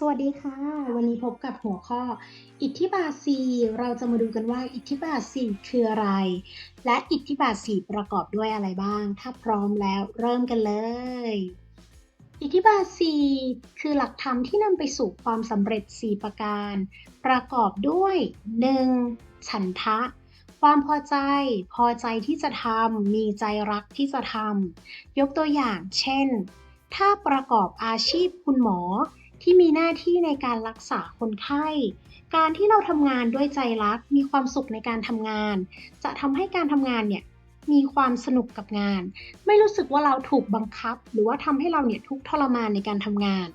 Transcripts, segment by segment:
สวัสดีค่ะ วันนี้พบกับหัวข้อ อิทธิบาทสี่เราจะมาดูกันว่าอิทธิบาทสี่คืออะไร และอิทธิบาทสี่ประกอบด้วยอะไรบ้าง ถ้าพร้อมแล้วเริ่มกันเลย อิทธิบาทสี่คือหลักธรรมที่นำไปสู่ความสำเร็จ 4 ประการ ประกอบด้วย 1. ฉันทะ ความพอใจ พอใจที่จะทำมีใจรักที่จะทำยกตัวอย่าง เช่น ถ้าประกอบอาชีพคุณหมอ ที่มีหน้าที่ในการรักษาคนไข้ การที่เราทำงานด้วยใจรัก มีความสุขในการทำงาน จะทำให้การทำงานเนี่ยมีความสนุกกับงาน ไม่รู้สึกว่าเราถูกบังคับ หรือว่าทำให้เราเนี่ยทุกทรมานในการทำงาน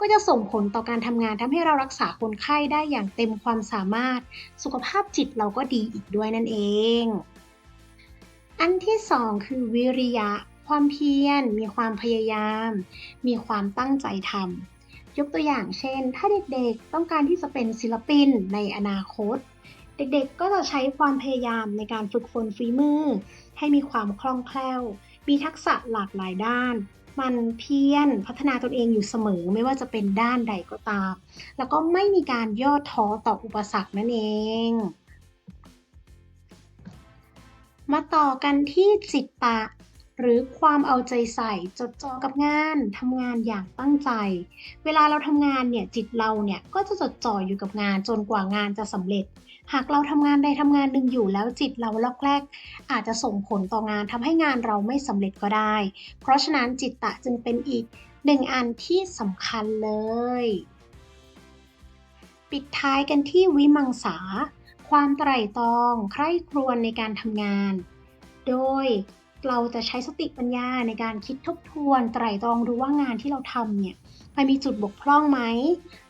ก็จะส่งผลต่อการทำงานทำให้เรารักษาคนไข้ได้อย่างเต็มความสามารถ สุขภาพจิตเราก็ดีอีกด้วยนั่นเอง อันที่สองคือวิริยะ ความเพียร มีความพยายาม มีความตั้งใจทำ ยกตัวอย่างเช่น ถ้าเด็กๆต้องการที่จะเป็นศิลปินในอนาคต เด็กๆก็จะใช้ความพยายามในการฝึกฝนฝีมือ ให้มีความคล่องแคล่ว มีทักษะหลากหลายด้าน มันเพียรพัฒนาตนเองอยู่เสมอไม่ว่าจะเป็นด้านใดก็ตาม แล้วก็ไม่มีการย่อท้อต่ออุปสรรคนั่นเองมาต่อกันที่จิตตะ หรือความเอาใจใส่จดจ่อกับงานทำงานอย่างตั้งใจ เวลาเราทำงานเนี่ยจิตเราเนี่ยก็จะจดจ่ออยู่กับงานจนกว่างานจะสำเร็จ หากเราทำงานใดทำงานหนึ่งอยู่แล้วจิตเราล็อกแรก อาจจะส่งผลต่องานทำให้งานเราไม่สำเร็จก็ได้ เพราะฉะนั้นจิตตะจึงเป็นอีกหนึ่งอันที่สำคัญเลย ปิดท้ายกันที่วิมังสา ความไตร่ตรอง ใคร่ครวญในการทำงาน โดย เราจะใช้สติปัญญาในการคิดทบทวนไตร่ตรองดูว่างานที่เราทำเนี่ยมันมีจุดบกพร่องไหม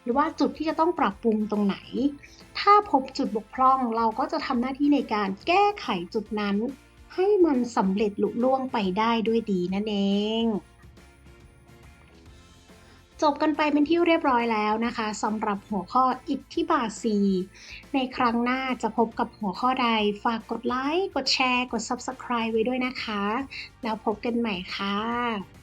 หรือว่าจุดที่จะต้องปรับปรุงตรงไหน ถ้าพบจุดบกพร่องเราก็จะทำหน้าที่ในการแก้ไขจุดนั้น ให้มันสำเร็จลุล่วงไปได้ด้วยดีนั่นเอง จบกันไปเป็นที่เรียบร้อยแล้วนะคะสำหรับหัวข้ออิทธิบาทีในครั้งหน้าจะพบกับหัวข้อใด ฝากกดไลค์ กดแชร์ กด Subscribe ไว้ด้วยนะคะ แล้วพบกันใหม่ค่ะ